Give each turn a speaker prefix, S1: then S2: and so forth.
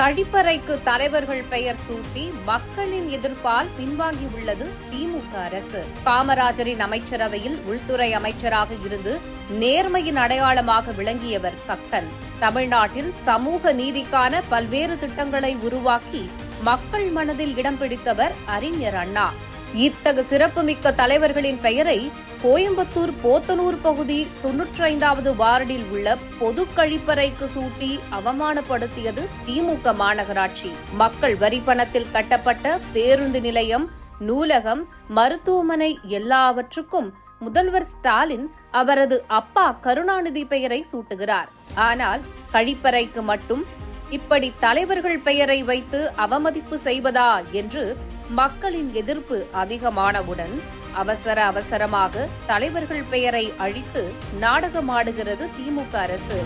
S1: கழிப்பறைக்கு தலைவர்கள் பெயர் சூட்டி மக்களின் எதிர்ப்பால் பின்வாங்கியுள்ளது திமுக அரசு. காமராஜரின் அமைச்சரவையில் உள்துறை அமைச்சராக இருந்து நேர்மையின் அடையாளமாக விளங்கியவர் கக்கன். தமிழ்நாட்டில் சமூக நீதிக்கான பல்வேறு திட்டங்களை உருவாக்கி மக்கள் மனதில் இடம் பிடித்தவர் அறிஞர் அண்ணா. இத்தகு சிறப்புமிக்க தலைவர்களின் பெயரை கோயம்புத்தூர் போத்தனூர் பகுதி தொன்னூற்றி ஐந்தாவது வார்டில் உள்ள பொது கழிப்பறைக்கு சூட்டி அவமானப்படுத்தியது திமுக மாநகராட்சி. மக்கள் வரி பணத்தில் கட்டப்பட்ட பேருந்து நிலையம் நூலகம் மருத்துவமனை எல்லாவற்றுக்கும் முதல்வர் ஸ்டாலின் அவரது அப்பா கருணாநிதி பெயரை சூட்டுகிறார். ஆனால் கழிப்பறைக்கு மட்டும் இப்படி தலைவர்கள் பெயரை வைத்து அவமதிப்பு செய்வதா என்று மக்களின் எதிர்ப்பு அதிகமானவுடன் அவசர அவசரமாக தலைவர்கள் பெயரை அழித்து நாடகமாடுகிறது திமுக அரசு.